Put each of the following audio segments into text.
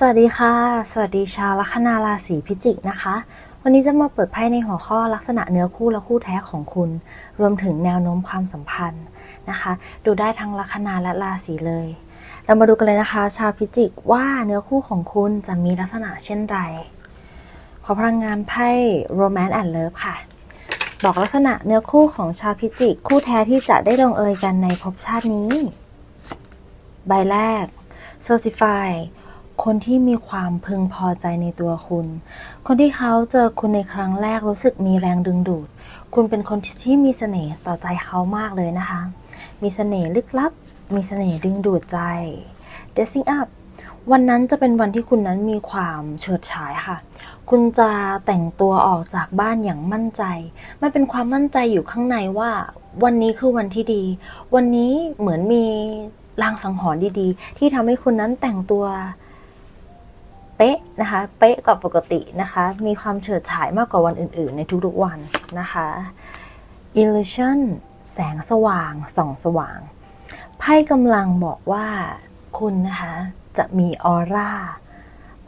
สวัสดีค่ะ สวัสดีชาวลัคนาราศีพิจิกนะคะ วันนี้จะมาเปิดไพ่ในหัวข้อลักษณะเนื้อคู่และคู่แท้ของคุณ รวมถึงแนวโน้มความสัมพันธ์นะคะ ดูได้ทั้งลัคนาและราศีเลย เรามาดูกันเลยนะคะ ชาวพิจิกว่าเนื้อคู่ของคุณจะมีลักษณะเช่นไร ขอพลังงานไพ่ Romance and Love ค่ะ บอกลักษณะเนื้อคู่ของชาวพิจิก คู่แท้ที่จะได้ลงเอยกันในภพชาตินี้ ใบแรก Certify คนที่มีความพึงพอใจในตัวคุณ คนที่เขาเจอคุณในครั้งแรกรู้สึกมีแรงดึงดูด คุณเป็นคนที่มีเสน่ห์ต่อใจเขามากเลยนะคะ มีเสน่ห์ลึกลับ มีเสน่ห์ดึงดูดใจ Dressing up วันนั้นจะเป็นวันที่คุณนั้นมีความเฉิดฉายค่ะ คุณจะแต่งตัวออกจากบ้านอย่างมั่นใจ มันเป็นความมั่นใจอยู่ข้างในว่า วันนี้คือวันที่ดี วันนี้เหมือนมีลางสังหรณ์ดีๆ ที่ทำให้คุณนั้นแต่งตัว เป๊ะนะคะ เป๊ะกว่าปกตินะคะ มีความเฉิดฉายมากกว่าวันอื่นๆ ในทุกๆวันนะคะ illusion แสงสว่างส่องสว่าง ไพ่กำลังบอกว่าคุณนะคะ จะมีออร่า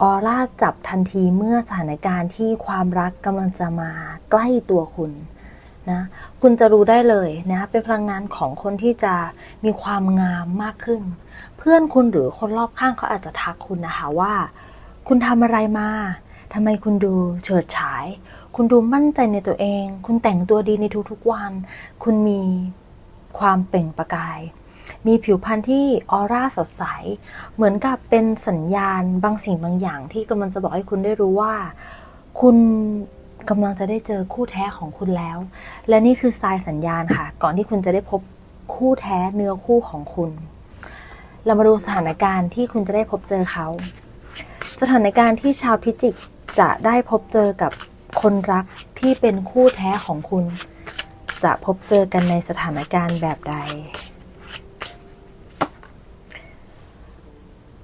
ออร่าจับทันทีเมื่อสถานการณ์ที่ความรักกำลังจะมาใกล้ตัวคุณนะ คุณจะรู้ได้เลยนะ เป็นพลังงานของคนที่จะมีความงามมากขึ้น เพื่อนคุณหรือคนรอบข้างเขาอาจจะทักคุณนะคะว่า คุณทำอะไรมาทำไมคุณดูเฉิดฉาย คุณดูมั่นใจในตัวเอง คุณแต่งตัวดีในทุกๆวัน คุณมีความเปล่งประกาย มีผิวพรรณที่ออร่าสดใส เหมือนกับเป็นสัญญาณบางสิ่งบางอย่างที่กำลังจะบอกให้คุณได้รู้ว่า คุณกำลังจะได้เจอคู่แท้ของคุณแล้ว และนี่คือทรายสัญญาณค่ะ ก่อนที่คุณจะได้พบคู่แท้เนื้อคู่ของคุณ เรามาดูสถานการณ์ที่คุณจะได้พบเจอเขา สถานการณ์ที่ชาวพิจิกจะได้พบเจอกับคนรักที่เป็นคู่แท้ของคุณ จะพบเจอกันในสถานการณ์แบบใด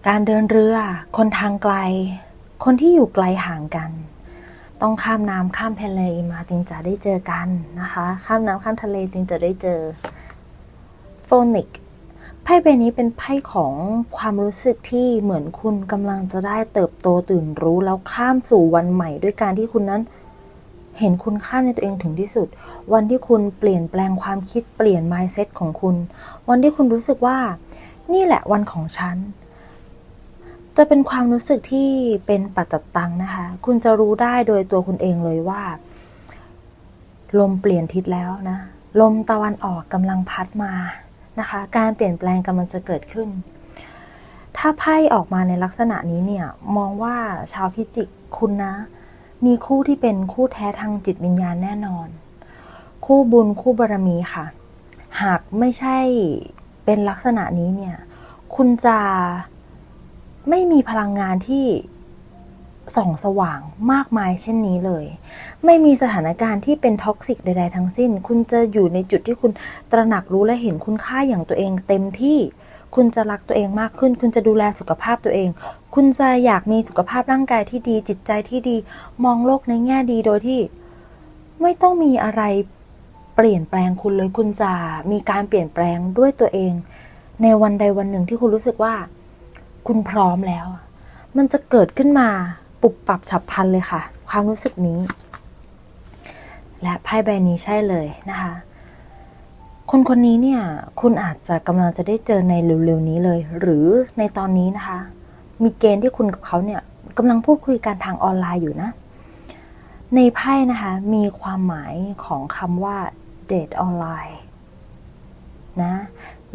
การเดินเรือ คนทางไกล คนที่อยู่ไกลห่างกัน ต้องข้ามน้ำข้ามทะเลมาจึงจะได้เจอกันนะคะ ข้ามน้ำข้ามทะเลจึงจะได้เจอโฟนิก ไพ่ใบนี้เป็นไพ่ของความรู้สึกที่เหมือนคุณกำลังจะได้เติบโตตื่นรู้แล้วข้ามสู่วันใหม่ด้วยการที่คุณนั้น เห็นคุณค่าในตัวเองถึงที่สุด วันที่คุณเปลี่ยนแปลงความคิดเปลี่ยน mindset ของคุณ วันที่คุณรู้สึกว่า นี่แหละวันของฉันจะเป็นความรู้สึกที่เป็นปัจจตังนะคะ คุณจะรู้ได้โดยตัวคุณเองเลยว่า ลมเปลี่ยนทิศแล้วนะ ลมตะวันออกกำลังพัดมา นะคะ การเปลี่ยนแปลงกำลังจะเกิดขึ้น ถ้าไพ่ออกมาในลักษณะนี้เนี่ย มองว่าชาวพิจิกคุณนะ มีคู่ที่เป็นคู่แท้ทางจิตวิญญาณแน่นอน คู่บุญคู่บารมีค่ะ หากไม่ใช่เป็นลักษณะนี้เนี่ย คุณจะไม่มีพลังงานที่ ส่องสว่างมากมายเช่นนี้เลย ไม่มีสถานการณ์ที่เป็นท็อกซิกใด ๆ ทั้งสิ้น คุณจะอยู่ในจุดที่คุณตระหนักรู้และเห็นคุณค่าอย่างตัวเองเต็มที่คุณจะรักตัวเองมากขึ้น คุณจะดูแลสุขภาพตัวเอง คุณจะอยากมีสุขภาพร่างกายที่ดี จิตใจที่ดี มองโลกในแง่ดีโดยที่ ไม่ต้องมีอะไรเปลี่ยนแปลงคุณเลย คุณจะมีการเปลี่ยนแปลงด้วยตัวเอง ในวันใดวันหนึ่งที่คุณรู้สึกว่า คุณพร้อมแล้ว มันจะเกิดขึ้นมา ปุบปรับฉับพลันเลยค่ะ ความรู้สึกนี้ และไพ่ใบนี้ใช่เลยนะคะ คนคนนี้เนี่ย คุณอาจจะกำลังจะได้เจอในเร็วๆนี้เลย หรือในตอนนี้นะคะ มีเกณฑ์ที่คุณกับเขาเนี่ยกำลังพูดคุยกันทางออนไลน์อยู่นะ ในไพ่นะคะ มีความหมายของคำว่า date online นะ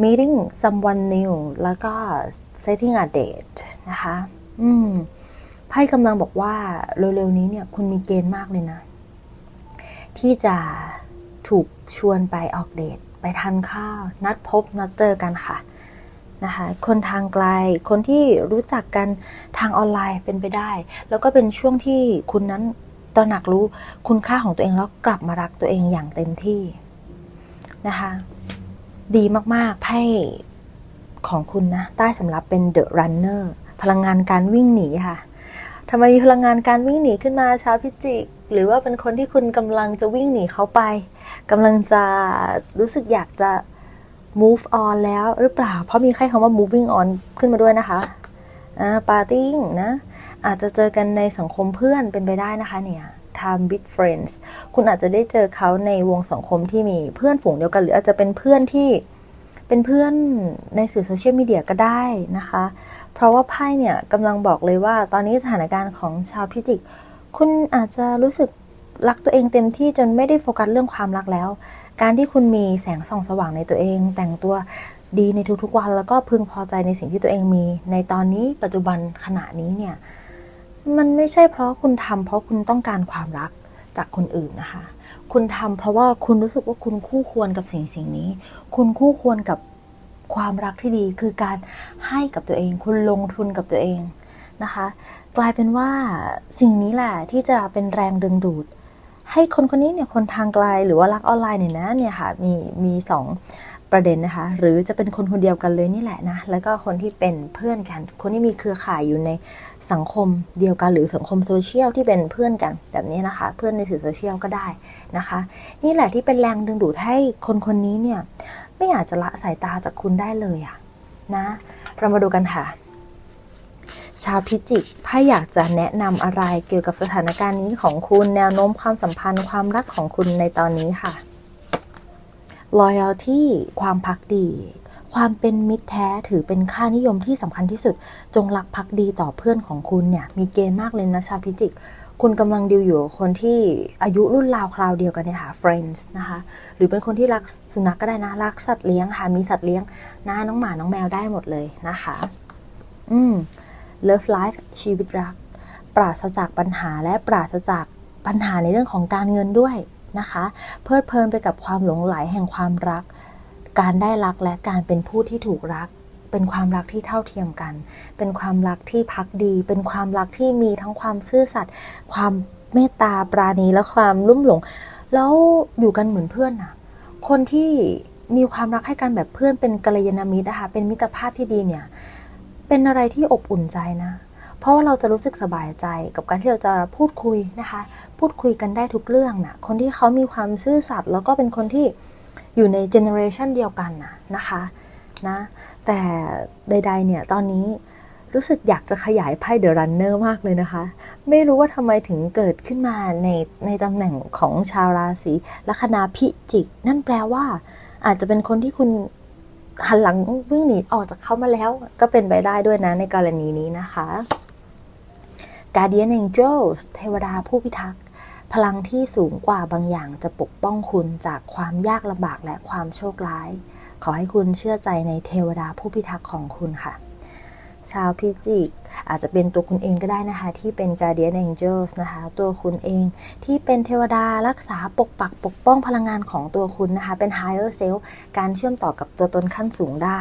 meeting someone new แล้วก็ setting a date นะคะ อืม ไพ่กำลังบอกว่าเร็วๆนี้เนี่ยคุณมีเกณฑ์มากเลยนะ ที่จะถูกชวนไปออกเดทไปทานข้าว นัดพบนัดเจอกันค่ะนะคะคนทางไกลคนที่รู้จักกันทางออนไลน์เป็นไปได้ แล้วก็เป็นช่วงที่คุณนั้นตระหนักรู้คุณค่าของตัวเองแล้วกลับมารักตัวเองอย่างเต็มที่นะคะดีมากๆไพ่ของคุณนะ ใต้สำรับเป็น The Runner พลังงานการวิ่งหนีค่ะ ทำไมมีพลังงานการวิ่งหนีขึ้นมาชาวพิจิก หรือว่าเป็นคนที่คุณกำลังจะวิ่งหนีเขาไปกำลังจะรู้สึกอยากจะ move on แล้วหรือเปล่า เพราะมีแค่คำว่า moving on ขึ้นมาด้วยนะคะอ่าปาร์ตี้นะ อาจจะเจอกันในสังคมเพื่อนเป็นไปได้นะคะเนี่ย time with friends คุณอาจจะได้เจอเขาในวงสังคมที่มีเพื่อนฝูงเดียวกัน หรืออาจจะเป็นเพื่อนที่เป็นเพื่อนในสื่อโซเชียลมีเดียก็ได้นะคะ เพราะว่าไพ่เนี่ยกำลังบอกเลยว่า ตอนนี้สถานการณ์ของชาวพิจิก คุณอาจจะรู้สึกรักตัวเองเต็มที่จนไม่ได้โฟกัสเรื่องความรักแล้ว การที่คุณมีแสงส่องสว่างในตัวเอง แต่งตัวดีในทุกๆวัน แล้วก็พึงพอใจในสิ่งที่ตัวเองมี ในตอนนี้ปัจจุบันขณะนี้เนี่ยมันไม่ใช่เพราะคุณทำเพราะคุณต้องการความรักจากคนอื่นนะคะ คุณทำเพราะว่าคุณรู้สึกว่าคุณคู่ควรกับสิ่งสิ่งนี้ คุณคู่ควรกับ ความรักที่ดีคือการให้กับตัวเอง คุณลงทุนกับตัวเองนะคะ กลายเป็นว่าสิ่งนี้แหละที่จะเป็นแรงดึงดูด ให้คนคนนี้เนี่ยคนทางไกลหรือว่ารักออนไลน์เนี่ยนะเนี่ยค่ะมีมีสองประเด็นนะคะ หรือจะเป็นคนคนเดียวกันเลยนี่แหละนะ แล้วก็คนที่เป็นเพื่อนกัน คนที่มีเครือข่ายอยู่ในสังคมเดียวกัน หรือสังคมโซเชียลที่เป็นเพื่อนกันแบบนี้นะคะ เพื่อนในสื่อโซเชียลก็ได้นะคะ นี่แหละที่เป็นแรงดึงดูดให้คนคนนี้เนี่ย ไม่อยากจะละสายตาจากคุณได้เลยอะนะ เรามาดูกันค่ะ ชาวพิจิกไพ่อยากจะแนะนำอะไรเกี่ยวกับสถานการณ์นี้ของคุณแนวโน้มความสัมพันธ์ความรักของคุณในตอนนี้ค่ะ loyalty ความพักดี ความเป็นมิตรแท้ถือเป็นค่านิยมที่สำคัญที่สุด จงรักพักดีต่อเพื่อนของคุณเนี่ย มีเกณฑ์มากเลยนะชาวพิจิก คุณกำลังดิวอยู่คนที่อายุรุ่นราวคราวเดียวกันเนี่ยค่ะ friends นะคะ หรือเป็นคนที่รักสุนัขกก็ได้นะ รักสัตว์เลี้ยงค่ะ มีสัตว์เลี้ยงนะน้องหมา น้องแมวได้หมดเลยนะคะ อืม Love Life ชีวิตรัก ปราศจากปัญหาและปราศจากปัญหาในเรื่องของการเงินด้วยนะคะ เพลิดเพลินไปกับความหลงไหลแห่งความรัก การได้รักและการเป็นผู้ที่ถูกรัก เป็นความรักที่เท่าเทียมกัน เป็นความรักที่พักดี เป็นความรักที่มีทั้งความซื่อสัตย์ ความเมตตาปราณีและความลุ่มหลง แล้วอยู่กันเหมือนเพื่อนนะคนที่มีความรักให้กันแบบเพื่อนเป็นกัลยาณมิตรนะคะเป็นมิตรภาพที่ดีเนี่ย เป็นอะไรที่อบอุ่นใจนะ เพราะว่าเราจะรู้สึกสบายใจกับการที่เราจะพูดคุยนะคะ พูดคุยกันได้ทุกเรื่องนะคนที่เขามีความซื่อสัตย์แล้วก็เป็นคนที่อยู่ในเจเนอเรชันเดียวกันนะนะคะนะ แต่ใดๆเนี่ยตอนนี้รู้สึกอยากจะขยายไพ่เดอะรันเนอร์มากเลยนะคะ ไม่รู้ว่าทำไมถึงเกิดขึ้นมาในในตำแหน่งของชาวราศีลัคนาพิจิก นั่นแปลว่าอาจจะเป็นคนที่คุณหันหลังวิ่งหนีออกจากเขามาแล้ว ก็เป็นไปได้ด้วยนะในกรณีนี้นะคะ Guardian Angels เทวดาผู้พิทักษ์พลังที่สูงกว่าบางอย่างจะปกป้องคุณจากความยากลำบากและความโชคร้าย ขอให้คุณเชื่อใจในเทวดาผู้พิทักษ์ของคุณค่ะ ชาวพิจิกอาจจะเป็นตัวคุณเองก็ได้นะคะ ที่เป็น Guardian Angels นะคะ ตัวคุณเองที่เป็นเทวดารักษาปกปักปกป้องพลังงานของตัวคุณนะคะ เป็น Higher Self การเชื่อมต่อกับตัวตนขั้นสูงได้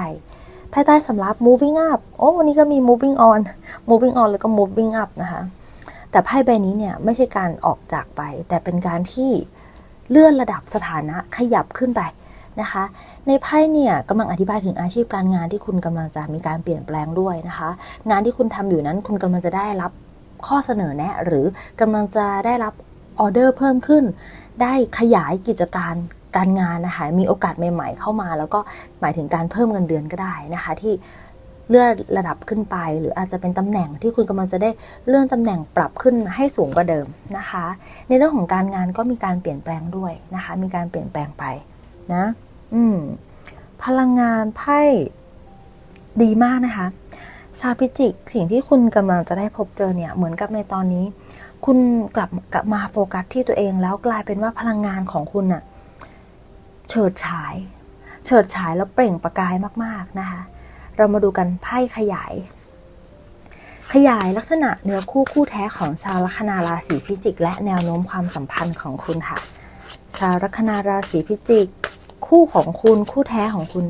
ภายใต้สำรับ moving up โอ้วันนี้ก็มี moving on moving on แล้วก็ moving up นะคะ แต่ไพ่ใบนี้เนี่ยไม่ใช่การออกจากไป แต่เป็นการที่เลื่อนระดับสถานะขยับขึ้นไป นะคะ ในไพ่เนี่ยกำลังอธิบายถึงอาชีพการงานที่คุณกำลังจะมีการเปลี่ยนแปลงด้วยนะคะ งานที่คุณทำอยู่นั้นคุณกำลังจะได้รับข้อเสนอแนะ หรือกำลังจะได้รับออเดอร์เพิ่มขึ้น ได้ขยายกิจการการงานนะคะ มีโอกาสใหม่ ๆ เข้ามา แล้วก็หมายถึงการเพิ่มเงินเดือนก็ได้นะคะ ที่เลื่อนระดับขึ้นไป หรืออาจจะเป็นตำแหน่งที่คุณกำลังจะได้เลื่อนตำแหน่งปรับขึ้นให้สูงกว่าเดิมนะคะ ในเรื่องของการงานก็มีการเปลี่ยนแปลงด้วยนะคะ มีการเปลี่ยนแปลงไป นะ อืม พลังงานไพ่ดีมากนะคะ ชาวพิจิก สิ่งที่คุณกำลังจะได้พบเจอเนี่ย เหมือนกับในตอนนี้ คุณกลับกลับมาโฟกัสที่ตัวเองแล้วกลายเป็นว่าพลังงานของคุณน่ะ เฉิดฉาย เฉิดฉายแล้วเปล่งประกายมากๆนะคะ เรามาดูกันไพ่ขยายขยายลักษณะเนื้อคู่คู่แท้ของชาวลัคนาราศีพิจิก และแนวโน้มความสัมพันธ์ของคุณค่ะ ชาวลัคนาราศีพิจิก คู่ของคุณคู่แท้ของคุณ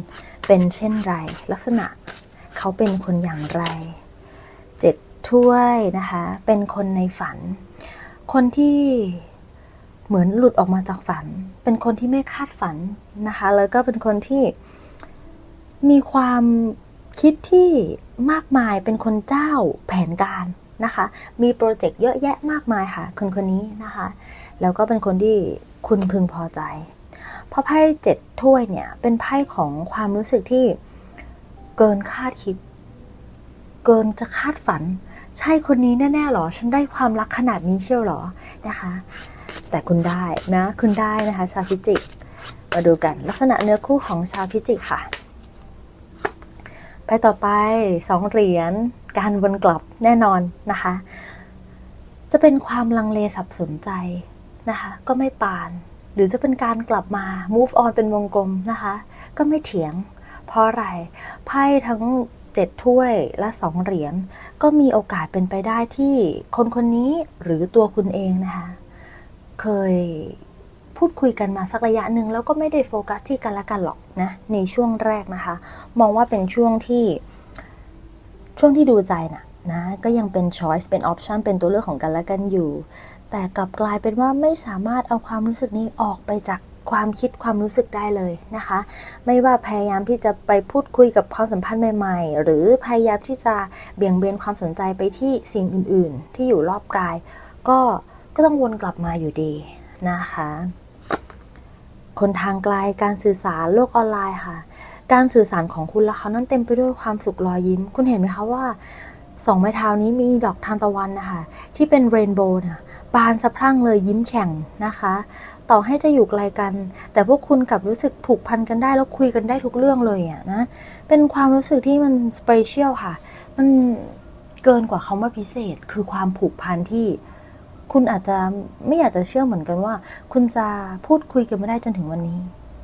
เป็นเช่นไร ลักษณะเขาเป็นคนอย่างไรเจ็ดถ้วยนะคะ เป็นคนในฝัน คนที่เหมือนหลุดออกมาจากฝัน เป็นคนที่ไม่คาดฝันนะคะ แล้วก็เป็นคนที่มีความคิดที่มากมายเป็นคนเจ้าแผนการนะคะ มีโปรเจกต์เยอะแยะมากมายค่ะ คนคนนี้นะคะ แล้วก็เป็นคนที่คุณพึงพอใจ เพราะไพ่เจ็ดถ้วยเนี่ย เป็นไพ่ของความรู้สึกที่เกินคาดคิด เกินจะคาดฝัน ใช่คนนี้แน่ๆหรอ ฉันได้ความรักขนาดนี้เชียวหรอนะคะ แต่คุณได้นะ คุณได้นะคะ ชาวพิจิก มาดูกันลักษณะเนื้อคู่ของชาวพิจิกค่ะไปต่อไปสองเหรียญการวนกลับแน่นอนนะคะ จะเป็นความลังเลสับสนใจนะคะ ก็ไม่ปาน หรือจะเป็นการกลับมา move on เป็นวงกลมนะคะ ก็ไม่เถียง เพราะอะไรไพ่ทั้งเจ็ดถ้วยและสองเหรียญก็มีโอกาสเป็นไปได้ที่คนคนนี้หรือตัวคุณเองนะคะ เคยพูดคุยกันมาสักระยะหนึ่งแล้วก็ไม่ได้โฟกัสที่กันและกันหรอกนะในช่วงแรกนะคะ มองว่าเป็นช่วงที่ช่วงที่ดูใจนะ นะก็ยังเป็น choice เป็น option เป็นตัวเลือกของกันและกันอยู่ แต่กลับกลายเป็นว่าไม่สามารถเอาความรู้สึกนี้ออกไปจากความคิดความรู้สึกได้เลยนะคะ ไม่ว่าพยายามที่จะไปพูดคุยกับความสัมพันธ์ใหม่ ๆ หรือพยายามที่จะเบี่ยงเบนความสนใจไปที่สิ่งอื่น ๆ ที่อยู่รอบกาย ก็ก็ต้องวนกลับมาอยู่ดีนะคะ คนทางไกลการสื่อสารโลกออนไลน์ค่ะ การสื่อสารของคุณและเขานั้นเต็มไปด้วยความสุขรอยยิ้ม คุณเห็นไหมคะว่า สองไม้เท้านี้มีดอกทานตะวันนะคะที่เป็นเรนโบว์นะบานสะพรั่งเลยยิ้มแฉ่งนะคะ ต่อให้จะอยู่ไกลกัน แต่พวกคุณกลับรู้สึกผูกพันกันได้แล้วคุยกันได้ทุกเรื่องเลยอะนะเป็นความรู้สึกที่มันสเปเชียลค่ะ มันเกินกว่าคำว่าพิเศษ คือความผูกพันที่คุณอาจจะไม่อยากจะเชื่อเหมือนกันว่า คุณจะพูดคุยกันไม่ได้จนถึงวันนี้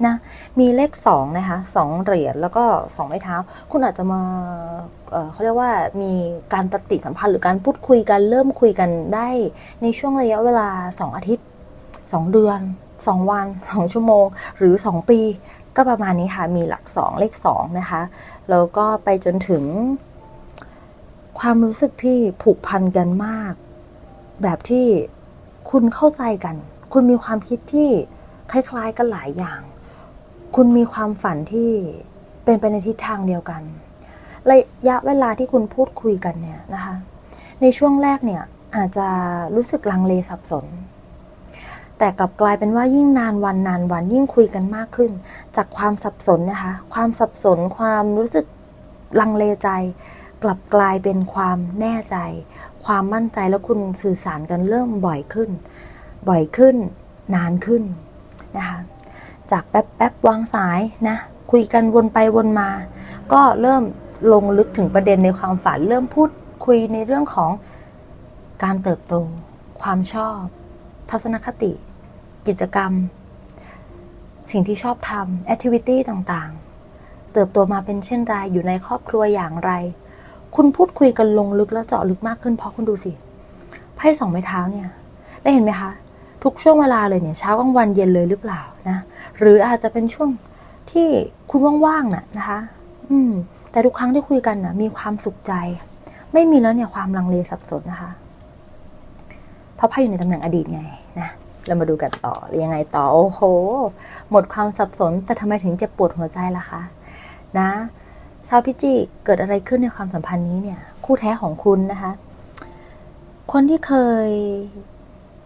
นะมีเลขสองนะคะสองเหรียญแล้วก็สองไม้เท้า คุณอาจจะมาเเขาเรียกว่ามีการปฏิสัมพันธ์หรือการพูดคุยกันเริ่มคุยกันได้ในช่วงระยะเวลาสองอาทิตย์สองเดือนสองวันสองชั่วโมง หรือสองปี ก็ประมาณนี้ค่ะ มีหลักสองเลขสองนะคะแล้วก็ไปจนถึง ความรู้สึกที่ผูกพันกันมาก แบบที่คุณเข้าใจกัน คุณมีความคิดที่คล้ายๆกันหลายอย่าง คุณมีความฝันที่เป็นไปในทิศทางเดียวกัน ระยะเวลาที่คุณพูดคุยกันเนี่ยนะคะ ในช่วงแรกเนี่ยอาจจะรู้สึกลังเลสับสน แต่กลับกลายเป็นว่ายิ่งนานวันนานวันยิ่งคุยกันมากขึ้น จากความสับสนนะคะ ความสับสนความรู้สึกลังเลใจ กลับกลายเป็นความแน่ใจ ความมั่นใจแล้วคุณสื่อสารกันเริ่มบ่อยขึ้น บ่อยขึ้น นานขึ้นนะคะ จากแป๊บแป๊บวางสายนะ คุยกันวนไปวนมา ก็เริ่มลงลึกถึงประเด็นในความฝัน เริ่มพูดคุยในเรื่องของการเติบโต ความชอบ ทัศนคติ กิจกรรม สิ่งที่ชอบทำแอคทิวิตี้ต่างๆ เติบโตมาเป็นเช่นไรอยู่ในครอบครัวอย่างไร คุณพูดคุยกันลงลึกและเจาะลึกมากขึ้นเพราะคุณดูสิไพ่สองไม้เท้าเนี่ย ได้เห็นไหมคะ ทุกช่วงเวลาเลยเนี่ยเช้ากลางวันเย็นเลยหรือเปล่านะหรืออาจจะเป็นช่วงที่คุณว่างๆน่ะนะคะ อืม แต่ทุกครั้งที่คุยกันนะมีความสุขใจ ไม่มีแล้วเนี่ยความลังเลสับสนนะคะเพราะไพ่อยู่ในตำแหน่งอดีตไงนะเรามาดูกันต่อยังไงต่อโอ้โห หมดความสับสนแต่ทำไมถึงจ็บปวดหัวใจล่ะคะนะชาวพิจิกเกิดอะไรขึ้นในความสัมพันธ์นี้เนี่ย คู่แท้ของคุณนะคะ คนที่เคย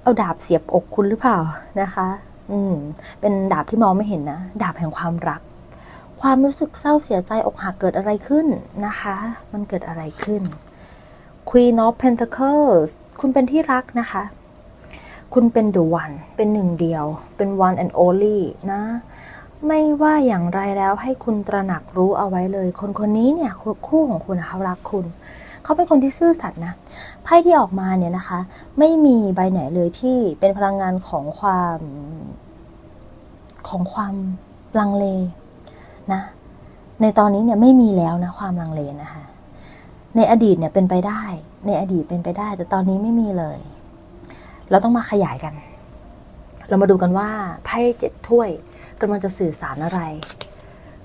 เอาดาบเสียบอกคุณหรือเปล่านะคะ อืม เป็นดาบที่มองไม่เห็นนะ ดาบแห่งความรัก ความรู้สึกเศร้าเสียใจอกหักเกิดอะไรขึ้นนะคะ มันเกิดอะไรขึ้น Queen of Pentacles คุณเป็นที่รักนะคะ คุณเป็น the one เป็นหนึ่งเดียว เป็น one and only นะ ไม่ว่าอย่างไรแล้วให้คุณตระหนักรู้เอาไว้เลย คนคนนี้เนี่ยคู่ของคุณเขารักคุณ เขาเป็นคนที่ซื่อสัตย์นะไพ่ที่ออกมาเนี่ยนะคะ ไม่มีใบไหนเลยที่เป็นพลังงานของความของความลังเลนะในตอนนี้เนี่ยไม่มีแล้วนะความลังเลนะคะ ในอดีตเนี่ยเป็นไปได้ ในอดีตเป็นไปได้ แต่ตอนนี้ไม่มีเลย เราต้องมาขยายกัน เรามาดูกันว่าไพ่เจ็ดถ้วยกำลังจะสื่อสารอะไร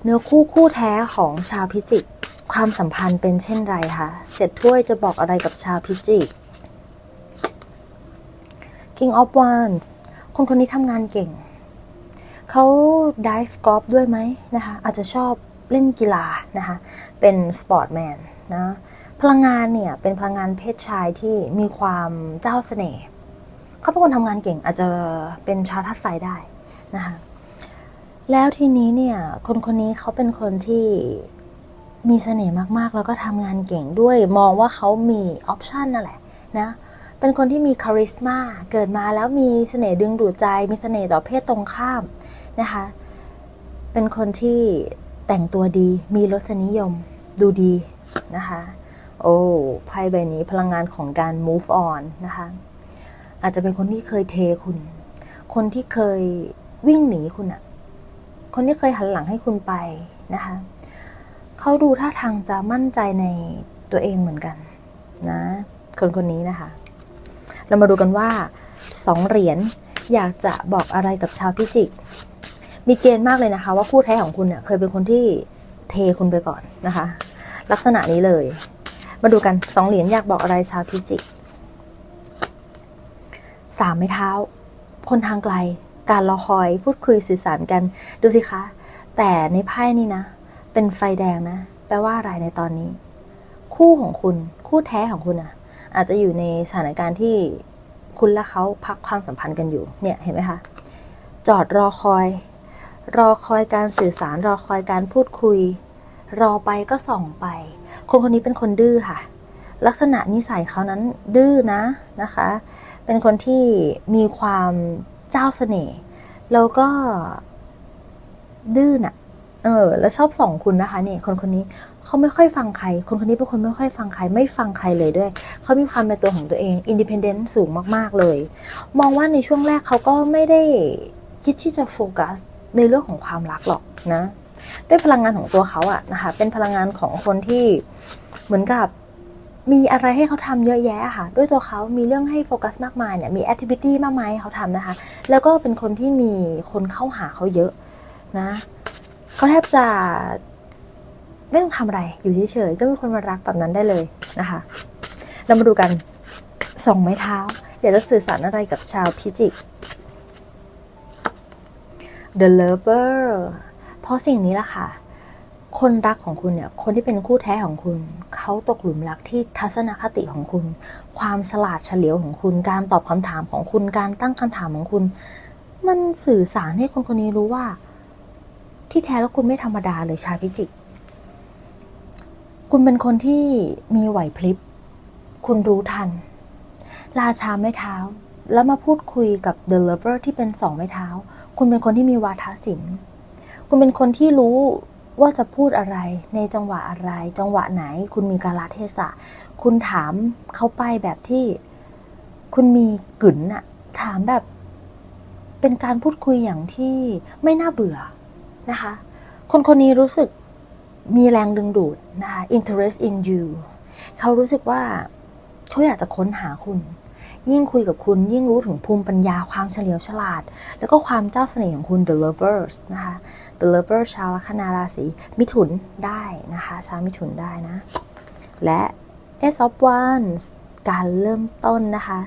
เนื้อคู่คู่แท้ของชาวพิจิก ความสัมพันธ์เป็นเช่นไรคะเจ็ดถ้วยจะบอกอะไรกับชาวพิจิก King of Wands คนคนนี้ทำงานเก่ง เขาดิฟกอล์ฟด้วยไหมนะคะ อาจจะชอบเล่นกีฬานะคะ เป็นสปอร์ตแมนนะพลังงานเนี่ย เป็นพลังงานเพศชายที่มีความเจ้าเสน่ห์เขาเป็นคนทำงานเก่งอาจจะเป็นชาวธาตุไฟได้นะคะแล้วทีนี้เนี่ย คนคนนี้เขาเป็นคนที่ มีเสน่ห์มากๆ แล้วก็ทำงานเก่งด้วย มองว่าเขามีออปชันนั่นแหละนะ เป็นคนที่มีคาริสมาเกิดมาแล้วมีเสน่ห์ดึงดูดใจ มีเสน่ห์ต่อเพศตรงข้ามนะคะ เป็นคนที่แต่งตัวดี มีรสนิยม ดูดีนะคะ โอ้ ไพ่ใบนี้พลังงานของการ move on นะคะ อาจจะเป็นคนที่เคยเทคุณ คนที่เคยวิ่งหนีคุณอะคนที่เคยหันหลังให้คุณไปนะคะ เขาดูท่าทางจะมั่นใจในตัวเองเหมือนกันนะ คนคนนี้นะคะ เรามาดูกันว่าสองเหรียญอยากจะบอกอะไรกับชาวพิจิก มีเกณฑ์มากเลยนะคะ ว่าคู่แท้ของคุณเนี่ยเคยเป็นคนที่เทคุณไปก่อนนะคะ ลักษณะนี้เลย มาดูกันสองเหรียญอยากบอกอะไรชาวพิจิกสามไม้เท้า คนทางไกล การรอคอยพูดคุยสื่อสารกันดูสิคะ แต่ในไพ่นี่นะ เป็นไฟแดงนะ แปลว่าอะไรในตอนนี้ คู่ของคุณ คู่แท้ของคุณอะอาจจะอยู่ในสถานการณ์ที่คุณและเขาพักความสัมพันธ์กันอยู่ เนี่ยเห็นไหมคะ จอดรอคอย รอคอยการสื่อสาร รอคอยการพูดคุย รอไปก็ส่องไป คนคนนี้เป็นคนดื้อค่ะ ลักษณะนิสัยเขานั้นดื้อนะนะคะ เป็นคนที่มีความเจ้าเสน่ห์ แล้วก็ดื้อน่ะ เออ แล้วชอบสองคุณนะคะนี่คนคนนี้เขาไม่ค่อยฟังใคร คนคนนี้เป็นคนไม่ค่อยฟังใคร ไม่ฟังใครเลยด้วย เขามีความเป็นตัวของตัวเองอินดิเพนเดนต์สูงมากๆเลย มองว่าในช่วงแรกเขาก็ไม่ได้คิดที่จะโฟกัสในเรื่องของความรักหรอกนะ ด้วยพลังงานของตัวเขาอะนะคะเป็นพลังงานของคนที่เหมือนกับมีอะไรให้เขาทำเยอะแยะค่ะ ด้วยตัวเขามีเรื่องให้โฟกัสมากมายเนี่ย มีแอคทิวิตี้มากมายให้เขาทำนะคะ แล้วก็เป็นคนที่มีคนเข้าหาเขาเยอะนะ เขาแทบจะไม่ต้องทำอะไรอยู่เฉยๆก็มีคนมารักแบบนั้นได้เลยนะคะ เรามาดูกันสองไม้เท้าเดี๋ยวจะสื่อสารอะไรกับชาวพิจิก The Lover เพราะสิ่งนี้แหละค่ะ คนรักของคุณเนี่ย คนที่เป็นคู่แท้ของคุณ เขาตกหลุมรักที่ทัศนคติของคุณ ความฉลาดเฉลียวของคุณ การตอบคำถามของคุณ การตั้งคำถามของคุณ มันสื่อสารให้คนคนนี้รู้ว่า ที่แท้แล้วคุณไม่ธรรมดาเลยชาวพิจิก คุณเป็นคนที่มีไหวพริบ คุณรู้ทัน ราชาไม้เท้า แล้วมาพูดคุยกับ The Lover ที่เป็นสองไม้เท้า คุณเป็นคนที่มีวาทศิลป์ คุณเป็นคนที่รู้ว่าจะพูดอะไรในจังหวะอะไร จังหวะไหน คุณมีกาลเทศะ คุณถามเขาไปแบบที่คุณมีกึ๋นอะถามแบบ เป็นการพูดคุยอย่างที่ไม่น่าเบื่อ นะคะ คนคนนี้รู้สึกมีแรงดึงดูดนะคะ interest in you เขารู้สึกว่าเขาอยากจะค้นหาคุณ ยิ่งคุยกับคุณยิ่งรู้ถึงภูมิปัญญาความเฉลียวฉลาด แล้วก็ความเจ้าเสน่ห์ของคุณ the lovers นะคะ the lovers ชาวลัคนาราศีมิถุนได้นะคะ ชาวมิถุนได้นะ และ Ace of Wands การเริ่มต้นนะคะ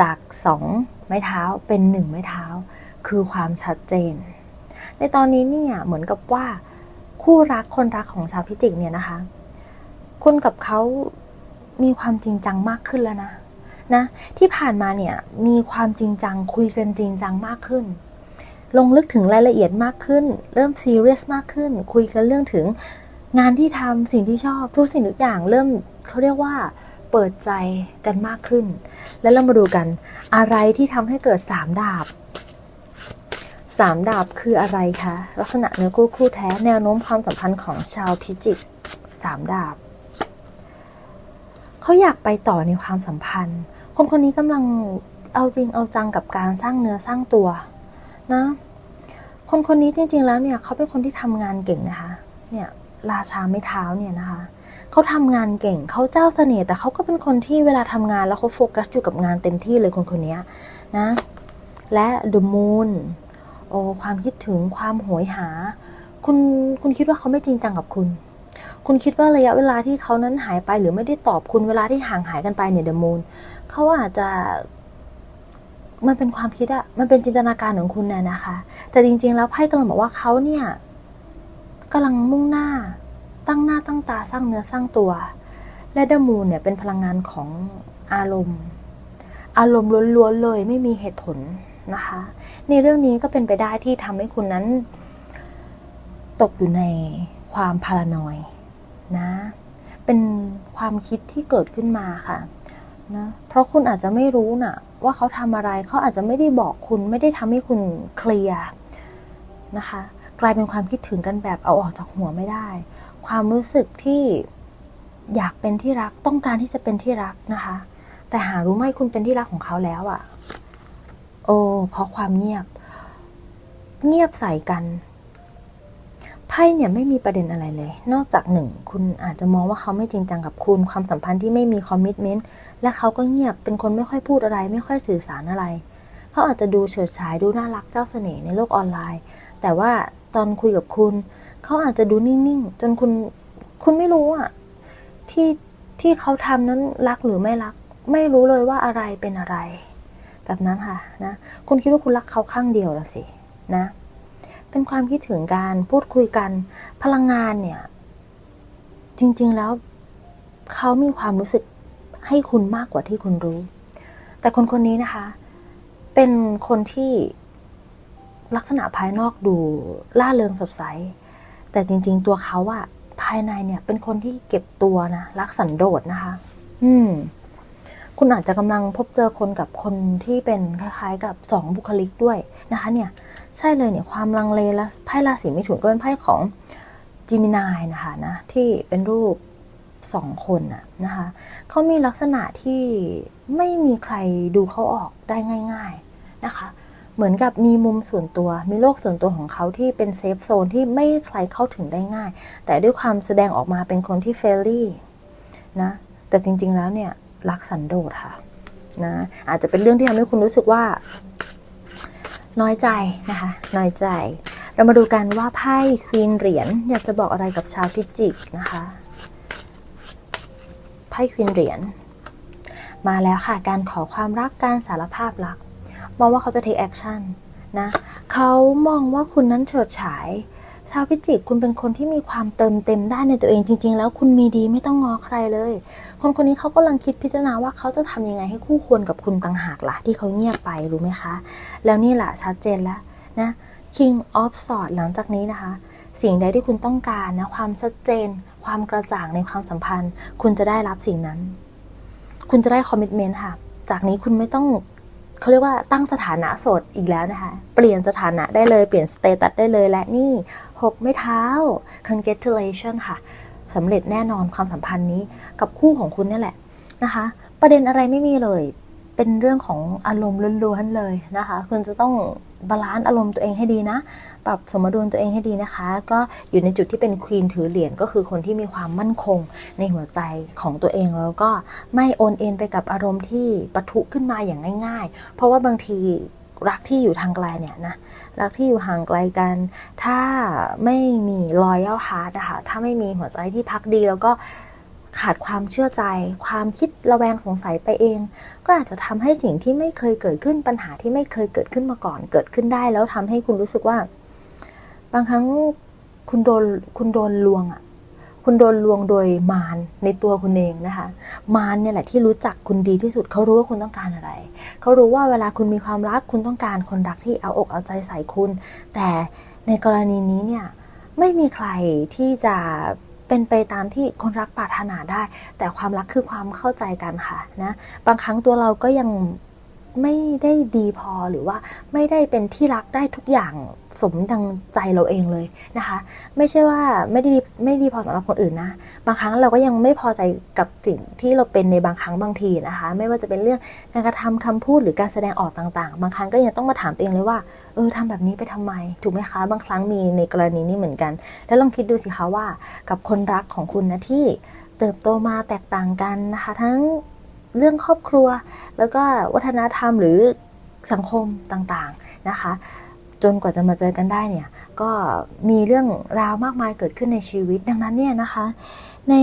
จากสองไม้เท้าเป็นหนึ่งไม้เท้า คือความชัดเจน ในตอนนี้เนี่ยเหมือนกับว่าคู่รักคนรักของชาวพิจิกเนี่ยนะคะ คุณกับเขามีความจริงจังมากขึ้นแล้วนะนะที่ผ่านมาเนี่ยมีความจริงจังคุยกันจริงจังมากขึ้น ลงลึกถึงรายละเอียดมากขึ้น เริ่มซีเรียสมากขึ้น คุยกันเรื่องถึงงานที่ทำสิ่งที่ชอบทุกสิ่งทุกอย่างเริ่มเขาเรียกว่าเปิดใจกันมากขึ้น แล้วเรามาดูกันอะไรที่ทำให้เกิดสามดาบ สามดาบคืออะไรคะ ลักษณะเนื้อคู่คู่แท้แนวโน้มความสัมพันธ์ของชาวพิจิกสามดาบ เขาอยากไปต่อในความสัมพันธ์ คนคนนี้กำลังเอาจริงเอาจังกับการสร้างเนื้อสร้างตัวนะคนคนนี้จริง ๆ แล้วเนี่ยเขาเป็นคนที่ทำงานเก่งนะคะ เนี่ยราชาไม่เท้าเนี่ยนะคะเขาทำงานเก่งเขาเจ้าเสน่ห์แต่เขาก็เป็นคนที่เวลาทำงานแล้วเขาโฟกัสอยู่กับงานเต็มที่เลยคนคนนี้นะ และ The Moon โอ้ความคิดถึงความโหยหา คุณคุณคิดว่าเขาไม่จริงจังกับคุณ คุณคิดว่าระยะเวลาที่เขานั้นหายไปหรือไม่ได้ตอบคุณเวลาที่ห่างหายกันไปเนี่ยเดอะมูนเขาอาจจะมันเป็นความคิดอะมันเป็นจินตนาการของคุณน่ะนะคะ แต่จริง ๆ แล้วไพ่กำลังบอกว่าเขาเนี่ยกำลังมุ่งหน้า ตั้งหน้าตั้งตาสร้างเนื้อสร้างตัว และเดมูนเนี่ยเป็นพลังงานของอารมณ์ อารมณ์ล้วนๆเลยไม่มีเหตุผล นะคะ ในเรื่องนี้ก็เป็นไปได้ที่ทำให้คุณนั้น ตกอยู่ในความพารานอยนะ เป็นความคิดที่เกิดขึ้นมาค่ะนะเพราะคุณอาจจะไม่รู้นะว่าเขาทำอะไรเขาอาจจะไม่ได้บอกคุณไม่ได้ทำให้คุณเคลียร์นะคะ กลายเป็นความคิดถึงกันแบบเอาออกจากหัวไม่ได้ ความรู้สึกที่อยากเป็นที่รักต้องการที่จะเป็นที่รักนะคะ แต่หารู้ไหมคุณเป็นที่รักของเขาแล้วอะ่ะ โอ้เพราะความเงียบ เงียบใส่กันไพ่เนี่ยไม่มีประเด็นอะไรเลย นอกจากหนึ่งคุณอาจจะมองว่าเขาไม่จริงจังกับคุณ ความสัมพันธ์ที่ไม่มีคอมมิชเมนต์และเขาก็เงียบเป็นคนไม่ค่อยพูดอะไร ไม่ค่อยสื่อสารอะไร เขาอาจจะดูเฉิดฉายดูน่ารักเจ้าเสน่ห์ในโลกออนไลน์ แต่ว่าตอนคุยกับคุณ เขาอาจจะดูนิ่งๆ จนคุณคุณไม่รู้อะที่ที่เขาทำนั้นรักหรือไม่รัก ไม่รู้เลยว่าอะไรเป็นอะไร แบบนั้นค่ะนะคุณคิดว่าคุณรักเขาข้างเดียวละสินะเป็นความคิดถึงการพูดคุยกันพลังงานเนี่ย จริง ๆแล้วเขามีความรู้สึกให้คุณมากกว่าที่คุณรู้ แต่คนคนนี้นะคะ เป็นคนที่ลักษณะภายนอกดูล่าเริงสดใส แต่จริง ๆ ตัวเขาอะภายในเนี่ย เป็นคนที่เก็บตัวนะรักสันโดษนะคะ อืม คุณอาจจะกำลังพบเจอคนกับคนที่เป็นคล้ายๆ กับสองบุคลิกด้วยนะคะเนี่ยใช่เลยเนี่ยความลังเลและไพ่ราศีมิถุนก็เป็นไพ่ของจิมินายนะคะนะที่เป็นรูปสองคนน่ะนะคะเขามีลักษณะที่ไม่มีใครดูเขาออกได้ง่าย ๆนะคะ เหมือนกับมีมุมส่วนตัว มีโลกส่วนตัวของเขาที่เป็นเซฟโซนที่ไม่ใครเข้าถึงได้ง่าย แต่ด้วยความแสดงออกมาเป็นคนที่เฟรนลี่นะแต่จริงๆแล้วเนี่ย รักสันโดษค่ะนะอาจจะเป็นเรื่องที่ทำให้คุณรู้สึกว่า น้อยใจนะคะ น้อยใจ เรามาดูกันว่าไพ่ควีนเหรียญอยากจะบอกอะไรกับชาวพิจิกนะคะไพ่ควีนเหรียญมาแล้วค่ะการขอความรักการสารภาพรัก มองว่าเขาจะ take action นะเขามองว่าคุณนั้นเฉิดฉาย ชาวพิจิกคุณเป็นคนที่มีความเติมเต็มได้ในตัวเองจริง ๆ แล้วคุณมีดีไม่ต้องงอใครเลย คนคนนี้เขากำลังคิดพิจารณาว่าเขาจะทำยังไงให้คู่ควรกับคุณต่างหากล่ะ ที่เขาเงียบไปรู้ไหมคะ แล้วนี่แหละชัดเจนแล้วนะ King of Swords หลังจากนี้นะคะ สิ่งใดที่คุณต้องการนะความชัดเจน ความกระจ่างในความสัมพันธ์ คุณจะได้รับสิ่งนั้น คุณจะได้คอมมิชเมนต์ค่ะ จากนี้คุณไม่ต้อง เขาเรียกว่าตั้งสถานะโสดอีกแล้วนะคะ เปลี่ยนสถานะได้เลย เปลี่ยนสเตตัสได้เลยและนี่หกไม่เท้า congratulation ค่ะสำเร็จแน่นอนความสัมพันธ์นี้กับคู่ของคุณนี่แหละนะคะ ประเด็นอะไรไม่มีเลย เป็นเรื่องของอารมณ์ล้วนๆเลยนะคะ คุณจะต้องบาลานซ์อารมณ์ตัวเองให้ดีนะ ปรับสมดุลตัวเองให้ดีนะคะ ก็อยู่ในจุดที่เป็นควีนถือเหรียญก็คือคนที่มีความมั่นคงในหัวใจของตัวเองแล้วก็ไม่โอนเอ็นไปกับอารมณ์ที่ปะทุขึ้นมาอย่างง่าย ๆ เพราะว่าบางทีรักที่อยู่ทางไกลเนี่ยนะรักที่อยู่ห่างไกลกัน ถ้าไม่มี loyal heart นะคะถ้าไม่มีหัวใจที่พักดีแล้วก็ ขาดความเชื่อใจ ความคิดระแวงสงสัยไปเอง ก็อาจจะทำให้สิ่งที่ไม่เคยเกิดขึ้นปัญหาที่ไม่เคยเกิดขึ้นมาก่อนเกิดขึ้นได้ แล้วทำให้คุณรู้สึกว่า บางครั้งคุณโดนคุณโดนลวงอะ่ะคุณโดนลวงโดยมารในตัวคุณเองนะคะ มารเนี่ยแหละที่รู้จักคุณดีที่สุดเขารู้ว่าคุณต้องการอะไร เขารู้ว่าเวลาคุณมีความรักคุณต้องการคนรักที่เอาอกเอาใจใส่คุณ แต่ในกรณีนี้เนี่ยไม่มีใครที่จะ เป็นไปตามที่คนรักปรารถนาได้ แต่ความรักคือความเข้าใจกันค่ะนะ บางครั้งตัวเราก็ยัง ไม่ได้ดีพอหรือว่าไม่ได้เป็นที่รักได้ทุกอย่างสมดังใจเราเองเลยนะคะ ไม่ใช่ว่าไม่ได้ดีไม่ดีพอสำหรับคนอื่นนะ บางครั้งเราก็ยังไม่พอใจกับสิ่งที่เราเป็นในบางครั้งบางทีนะคะ ไม่ว่าจะเป็นเรื่องการกระทำคำพูดหรือการแสดงออกต่างๆ บางครั้งก็ยังต้องมาถามตัวเองเลยว่าเออทำแบบนี้ไปทำไม ถูกไหมคะ บางครั้งมีในกรณีนี้เหมือนกัน แล้วลองคิดดูสิคะว่า กับคนรักของคุณนะที่เติบโตมาแตกต่างกันนะคะ ทั้ง เรื่องครอบครัว แล้วก็วัฒนธรรมหรือสังคมต่างๆนะคะ จนกว่าจะมาเจอกันได้เนี่ยก็มีเรื่องราวมากมายเกิดขึ้นในชีวิตดังนั้นเนี่ยนะคะ ใน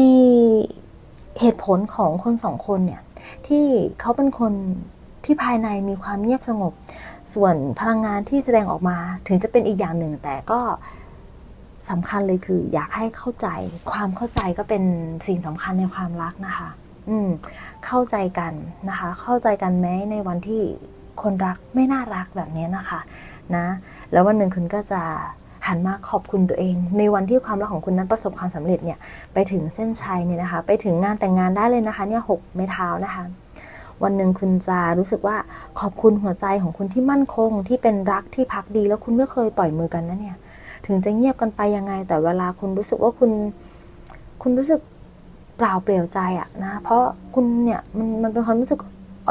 เหตุผลของคนสองคนเนี่ยที่เขาเป็นคนที่ภายในมีความเงียบสงบ ส่วนพลังงานที่แสดงออกมาถึงจะเป็นอีกอย่างหนึ่ง แต่ก็สำคัญเลยคืออยากให้เข้าใจ ความเข้าใจก็เป็นสิ่งสำคัญในความรักนะคะ อืม เข้าใจกันนะคะ เข้าใจกันแม้ในวันที่คนรักไม่น่ารักแบบนี้นะคะนะแล้ววันหนึ่งคุณก็จะหันมาขอบคุณตัวเอง ในวันที่ความรักของคุณนั้นประสบความสำเร็จเนี่ยไปถึงเส้นชัยเนี่ยนะคะ ไปถึงงานแต่งงานได้เลยนะคะเนี่ยหกไม้เท้านะคะ วันหนึ่งคุณจะรู้สึกว่าขอบคุณหัวใจของคุณที่มั่นคง ที่เป็นรักที่พักดี แล้วคุณไม่เคยปล่อยมือกันนะเนี่ย ถึงจะเงียบกันไปยังไง แต่เวลาคุณรู้สึกว่าคุณ คุณรู้สึก เปล่าเปลี่ยวใจอะนะ เพราะคุณเนี่ยมันมันเป็นความรู้สึก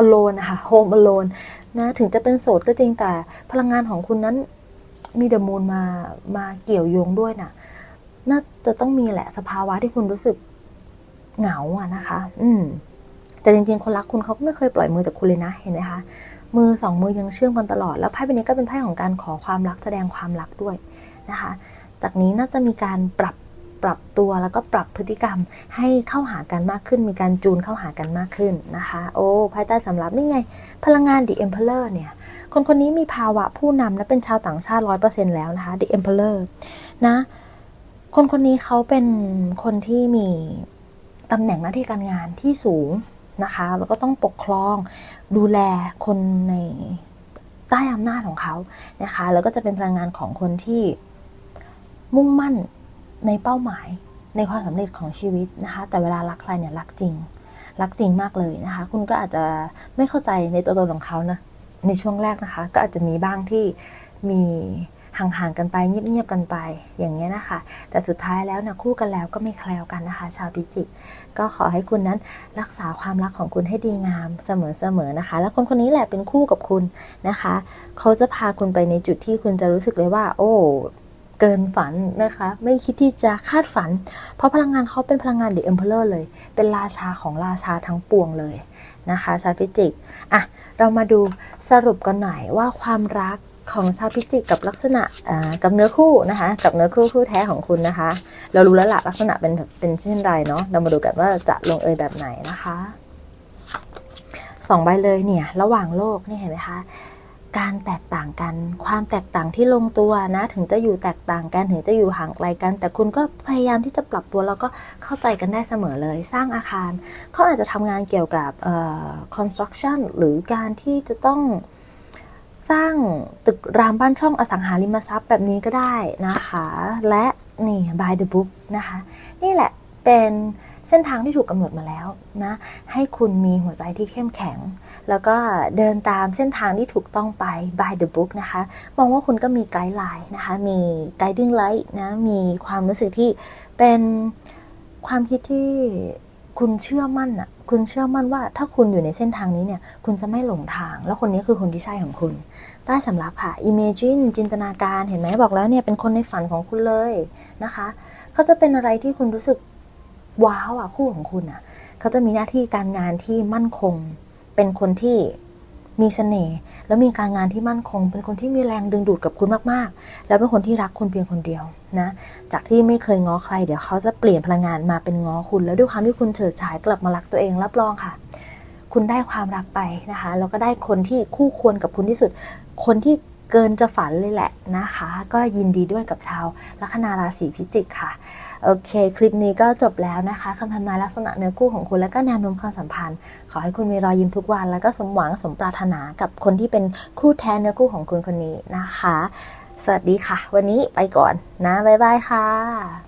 alone นะคะ home alone นะถึงจะเป็นโสดก็จริงแต่พลังงานของคุณนั้นมีเดอะมูนมามาเกี่ยวโยงด้วยน่ะน่าจะต้องมีแหละสภาวะที่คุณรู้สึกเหงาอะนะคะ อืม แต่จริงๆ คนรักคุณเขาก็ไม่เคยปล่อยมือจากคุณเลยนะ เห็นไหมคะ มือสองมือยังเชื่อมกันตลอด แล้วไพ่ใบนี้ก็เป็นไพ่ของการขอความรักแสดงความรักด้วยนะคะ จากนี้น่าจะมีการปรับ ปรับตัวแล้วก็ปรับพฤติกรรมให้เข้าหากันมากขึ้น มีการจูนเข้าหากันมากขึ้นนะคะ โอ้ไพ่ใต้สำรับนี่ไง พลังงาน The Emperor เนี่ยคนคนนี้มีภาวะผู้นำและเป็นชาวต่างชาติร้อยเปอร์เซ็นแล้วนะคะ The Emperor นะ คนคนนี้เขาเป็นคนที่มีตำแหน่งหน้าที่การงานที่สูงนะคะ แล้วก็ต้องปกครองดูแลคนในใต้อำนาจของเขานะคะ แล้วก็จะเป็นพลังงานของคนที่มุ่งมั่น ในเป้าหมายในความสำเร็จของชีวิตนะคะ แต่เวลารักใครเนี่ยรักจริง รักจริงมากเลยนะคะ คุณก็อาจจะไม่เข้าใจในตัวตนของเขานะในช่วงแรกนะคะ ก็อาจจะมีบ้างที่มีห่างๆกันไปเงียบๆกันไปอย่างเงี้ยนะคะ แต่สุดท้ายแล้วนะคู่กันแล้วก็ไม่แคล้วกันนะคะ ชาวพิจิก ก็ขอให้คุณนั้นรักษาความรักของคุณให้ดีงามเสมอๆนะคะ แล้วคนคนนี้แหละเป็นคู่กับคุณนะคะ เขาจะพาคุณไปในจุดที่คุณจะรู้สึกเลยว่า โอ้ เกินฝันนะคะ ไม่คิดที่จะคาดฝัน เพราะพลังงานเขาเป็นพลังงานเดอะเอ็มเพลอร์เลย เป็นราชาของราชาทั้งปวงเลยนะคะชาวพิจิกอะเรามาดูสรุปกันหน่อยว่าความรักของชาวพิจิกกับลักษณะกับเนื้อคู่นะคะ กับเนื้อคู่คู่แท้ของคุณนะคะ เรารู้แล้วละลักษณะเป็นแบบเป็นเช่นไรเนาะเรามาดูกันว่าจะลงเอยแบบไหนนะคะสองใบเลยเนี่ยระหว่างโลกนี่เห็นไหมคะ การแตกต่างกัน ความแตกต่างที่ลงตัวนะ ถึงจะอยู่แตกต่างกันถึงจะอยู่ห่างไกลกัน แต่คุณก็พยายามที่จะปรับตัวแล้วก็เข้าใจกันได้เสมอเลย สร้างอาคารเขาอาจจะทำงานเกี่ยวกับ construction หรือการที่จะต้องสร้างตึกรามบ้านช่องอสังหาริมทรัพย์แบบนี้ก็ได้นะคะ และนี่ by the book นะคะ นี่แหละเป็นเส้นทางที่ถูกกำหนดมาแล้วนะ ให้คุณมีหัวใจที่เข้มแข็ง แล้วก็เดินตามเส้นทางที่ถูกต้องไป by the book นะคะ มองว่าคุณก็มีไกด์ไลน์นะคะ มี guiding light นะ มีความรู้สึกที่เป็นความคิดที่คุณเชื่อมั่นอะคุณเชื่อมั่นว่าถ้าคุณอยู่ในเส้นทางนี้เนี่ย คุณจะไม่หลงทาง แล้วคนนี้คือคนที่ใช่ของคุณ ใต้สำรับค่ะ imagine จินตนาการ เห็นไหมบอกแล้วเนี่ยเป็นคนในฝันของคุณเลยนะคะ เขาจะเป็นอะไรที่คุณรู้สึกว้าวอะคู่ของคุณอะเขาจะมีหน้าที่การงานที่มั่นคง เป็นคนที่มีเสน่ห์แล้วมีการงานที่มั่นคง เป็นคนที่มีแรงดึงดูดกับคุณมากๆ แล้วเป็นคนที่รักคุณเพียงคนเดียวนะจากที่ไม่เคยง้อใครเดี๋ยวเขาจะเปลี่ยนพลังงานมาเป็นง้อคุณ แล้วด้วยความที่คุณเฉิดฉายกลับมารักตัวเองรับรองค่ะ คุณได้ความรักไปนะคะแล้วก็ได้คนที่คู่ควรกับคุณที่สุด คนที่เกินจะฝันเลยแหละนะคะ ก็ยินดีด้วยกับชาวลัคนาราศีพิจิกค่ะ โอเค คลิปนี้ก็จบแล้วนะคะคำทำนายลักษณะเนื้อคู่ของคุณและก็แนวโน้มความสัมพันธ์ ขอให้คุณมีรอยยิ้มทุกวัน แล้วก็สมหวังสมปรารถนากับคนที่เป็นคู่แท้เนื้อคู่ของคุณคนนี้นะคะ สวัสดีค่ะ วันนี้ไปก่อนนะบ๊ายบายค่ะ